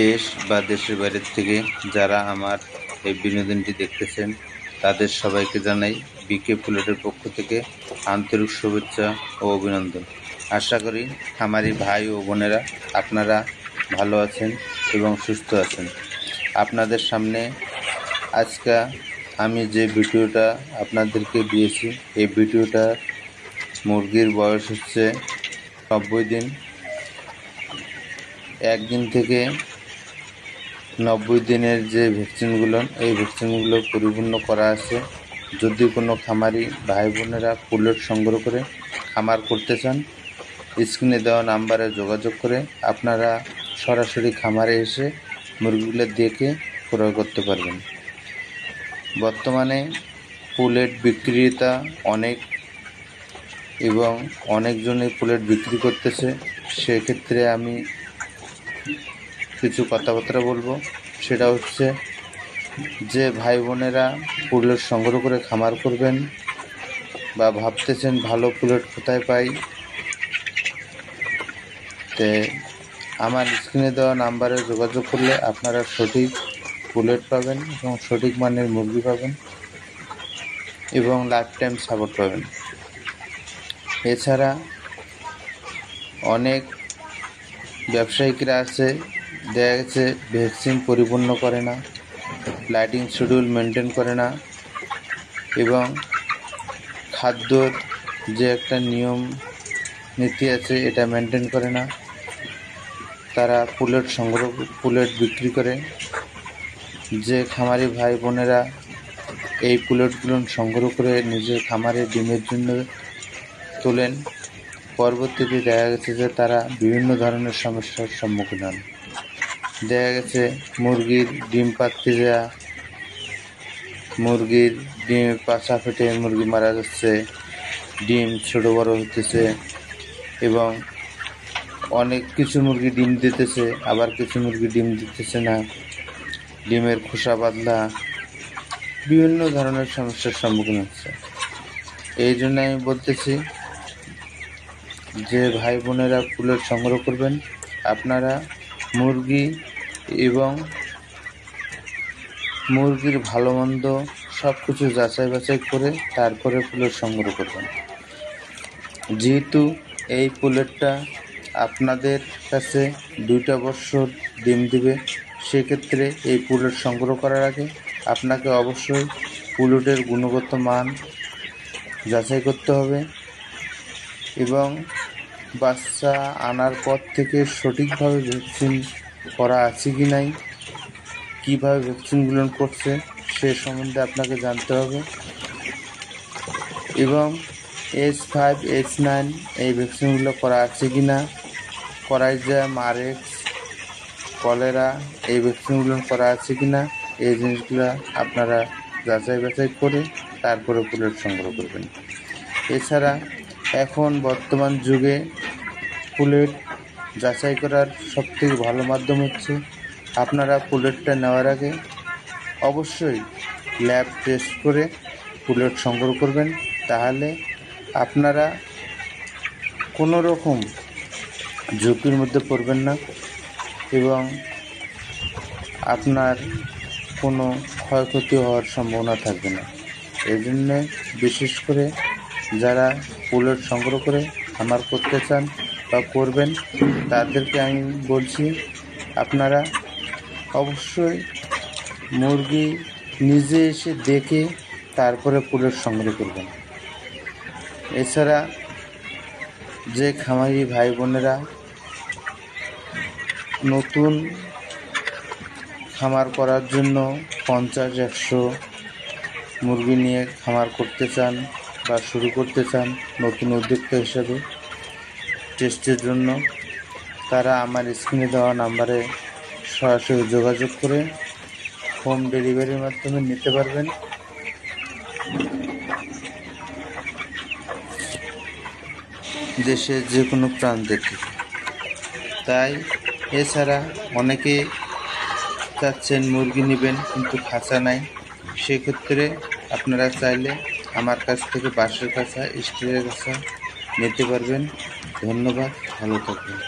দেশ বা দেশের বাইরের থেকে যারা আমার এই বিনোদনটি দেখতেছেন, তাদের সবাইকে জানাই বিকে পুলেটের পক্ষ থেকে আন্তরিক শুভেচ্ছা ও অভিনন্দন। আশা করি আমারই ভাই ও বোনেরা আপনারা ভালো আছেন এবং সুস্থ আছেন। আপনাদের সামনে আজকে আমি যে ভিডিওটা আপনাদেরকে দিয়েছি, এই ভিডিওটা মুরগির বয়স হচ্ছে নব্বই দিন। একদিন থেকে নব্বই দিনের যে ভ্যাকসিনগুলো, এই ভ্যাকসিনগুলো পরিপূর্ণ করা আছে। যদি কোনো খামারি ভাই বোনেরা পুলেট সংগ্রহ করে খামার করতে চান, স্ক্রিনে দেওয়া নাম্বারে যোগাযোগ করে আপনারা সরাসরি খামারে এসে মুরগিগুলো দেখে ক্রয় করতে পারবেন। বর্তমানে পুলেট বিক্রেতা অনেক এবং অনেকজনই পুলেট বিক্রি করতেছে। সেক্ষেত্রে আমি কিছু কথাবার্তা বলব। সেটা হচ্ছে যে ভাই বোনেরা পুলেট সংগ্রহ করে খামার করবেন বা ভাবতেছেন ভালো পুলেট কোথায় পাই, তে আমার স্ক্রিনে দেওয়া নাম্বারে যোগাযোগ করলে আপনারা সঠিক বুলেট পাবেন এবং সঠিক মানের মুরগি পাবেন এবং লাইফ টাইম সাপোর্ট পাবেন। এছাড়া অনেক ব্যবসায়িকরা আছে দেখা গেছে ভ্যাকসিন পরিপূর্ণ করে না লাইটিং শিডিউল মেনটেন করে না এবং খাদ্যর যে একটা নিয়ম নীতি আছে এটা মেনটেন করে না। তারা পুলেট সংগ্রহ, পুলেট বিক্রি করে। যে খামারি ভাই বোনেরা এই পুলেটগুলো সংগ্রহ করে নিজের খামারে ডিমের জন্য তোলেন, পরবর্তীতে দেখা গেছে যে তারা বিভিন্ন ধরনের সমস্যার সম্মুখীন হন। দেখা গেছে মুরগির ডিম পাততে যাওয়া মুরগির ডিমের পাশা ফেটে মুরগি মারা যাচ্ছে। ডিম ছোট বড় হতেছে এবং অনেক কিছু মুরগি ডিম দিতেছে, আবার কিছু মুরগি ডিম দিতেছে না। ডিমের খোসা বাদলা বিভিন্ন ধরনের সমস্যার সম্মুখীন হচ্ছে। এই জন্য আমি বলতেছি যে ভাই বোনেরা ফুলের সংগ্রহ করবেন। আপনারা মুরগি এবং মুরগির ভালো মন্দ সব কিছু যাচাই বাছাই করে তারপরে ফুলের সংগ্রহ করবেন। যেহেতু এই পুলেটটা আপনাদের কাছে দুইটা বছর ডিম দিবে, সেক্ষেত্রে এই পুলেট সংগ্রহ করার আগে আপনাকে অবশ্যই পুলেটের গুণগত মান যাচাই করতে হবে এবং বাচ্চা আনার পর থেকে সঠিকভাবে ভ্যাকসিন করা আছে কি নাই? কীভাবে ভ্যাকসিন ভ্যাকসিনগুলো করছে সে সম্বন্ধে আপনাকে জানতে হবে। এবং এইচ ফাইভ এইচ নাইন এই ভ্যাকসিনগুলো করা আছে কি না? করাইজা মারেক্স কলেরা এই ভ্যাকসিনগুলো করা আছে কি না? এই জিনিসগুলো আপনারা যাচাই বাছাই করে তারপরে বুলেট সংগ্রহ করবেন। এছাড়া এখন বর্তমান যুগে পুলেট যাচাই করার সবথেকে ভালো মাধ্যম হচ্ছে আপনারা পুলেটটা নেওয়ার আগে অবশ্যই ল্যাব টেস্ট করে পুলেট সংগ্রহ করবেন। তাহলে আপনারা কোনো রকম ঝুঁকির মধ্যে পড়বেন না এবং আপনার কোনো ক্ষয়ক্ষতি হওয়ার সম্ভাবনা থাকবে না। এই জন্যে বিশেষ করে যারা পুলেট সংগ্রহ করে খামার করতে চান বা করবেন, তাদেরকে আমি বলছি, আপনারা অবশ্যই মুরগি নিজে এসে দেখে তারপরে পুলেট সংগ্রহ করবেন। এছাড়া যে খামারি ভাই বোনেরা নতুন খামার করার জন্য পঞ্চাশ, একশো মুরগি নিয়ে খামার করতে চান বা শুরু করতে চান নতুন উদ্যোক্তা হিসাবে টেস্টের জন্য তারা আমার স্ক্রিনে দেওয়া নাম্বারে সরাসরি যোগাযোগ করে হোম ডেলিভারির মাধ্যমে নিতে পারবেন। দেশের যে কোনো প্রান্তের থেকে তাই এছাড়া অনেকে চাচ্ছেন মুরগি নেবেন কিন্তু খাঁচা নাই। সেক্ষেত্রে আপনারা চাইলে আমার কাছ থেকে বাঁশের কাছা স্টিলের কাছা নিতে পারবেন। ধন্যবাদ ভালো থাকবেন।